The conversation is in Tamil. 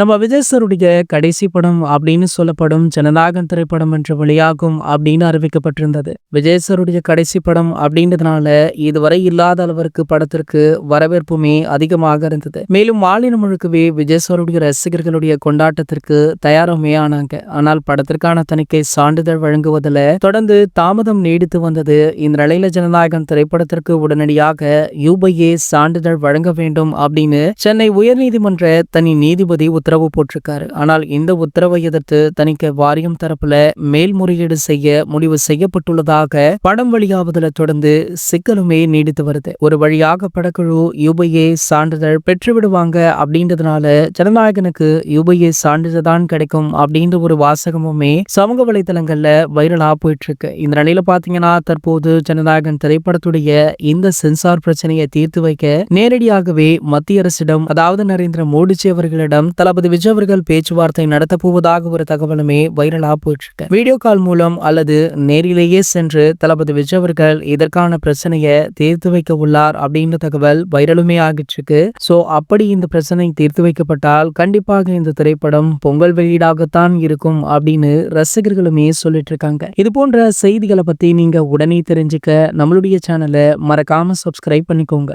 நம்ம விஜய் சருடைய கடைசி படம் அப்படின்னு சொல்லப்படும் ஜனநாயகன் திரைப்படம் என்று வெளியாகும் அப்படின்னு அறிவிக்கப்பட்டிருந்தது. விஜய்சருடைய கடைசி படம் அப்படின்றதுனால இதுவரை இல்லாத அளவிற்கு படத்திற்கு வரவேற்புமே அதிகமாக இருந்தது. மேலும் மாநிலம் முழுக்கவே விஜய் சாருடைய ரசிகர்களுடைய கொண்டாட்டத்திற்கு தயாருமே ஆனாங்க. ஆனால் படத்திற்கான தணிக்கை சான்றிதழ் வழங்குவதில் தொடர்ந்து தாமதம் நீடித்து வந்தது. இந்த நிலையில ஜனநாயகன் திரைப்படத்திற்கு உடனடியாக யூபையே சான்றிதழ் வழங்க வேண்டும் அப்படின்னு சென்னை உயர்நீதிமன்ற தனி நீதிபதி உத்தரவு போட்டிருக்காரு. ஆனால் இந்த உத்தரவை எதிர்த்து தணிக்கை வாரியம் தரப்புல மேல்முறையீடு செய்ய முடிவு செய்யப்பட்டுள்ளதாக படம் வெளியாவதில் தொடர்ந்து சிக்கலுமே நீடித்து வருது. ஒரு வழியாக படக்குழு யூபிஏ சான்றிதழ் பெற்றுவிடுவாங்க அப்படின்றதுனால ஜனநாயகனுக்கு யூபிஏ சான்றிதழ் தான் கிடைக்கும் அப்படின்ற ஒரு வாசகமுமே சமூக வலைதளங்கள்ல வைரலா போயிட்டு இருக்கு இந்த நிலையில பாத்தீங்கன்னா தற்போது ஜனநாயகன் திரைப்படத்துடைய இந்த சென்சார் பிரச்சனையை தீர்த்து வைக்க நேரடியாகவே மத்திய அரசிடம் அதாவது நரேந்திர மோடிஜி அவர்களிடம் தளபதி விஜய் அவர்கள் பேச்சுவார்த்தை நடத்த போவதாக ஒரு தகவலுமே வைரலா போயிட்டு இருக்கு வீடியோ கால் மூலம் அல்லது நேரிலேயே சென்று தளபதி விஜய் அவர்கள் இதற்கான பிரச்சனையை தீர்த்து வைக்க உள்ளார் அப்படின்ற தகவல் வைரலுமே ஆகிட்டு இருக்கு சோ அப்படி இந்த பிரச்சனை தீர்த்து வைக்கப்பட்டால் கண்டிப்பாக இந்த திரைப்படம் பொங்கல் வெளியீடாகத்தான் இருக்கும் அப்படின்னு ரசிகர்களுமே சொல்லிட்டு இருக்காங்க இது போன்ற செய்திகளை பத்தி நீங்க உடனே தெரிஞ்சுக்க நம்மளுடைய சேனலை மறக்காம சப்ஸ்கிரைப் பண்ணிக்கோங்க.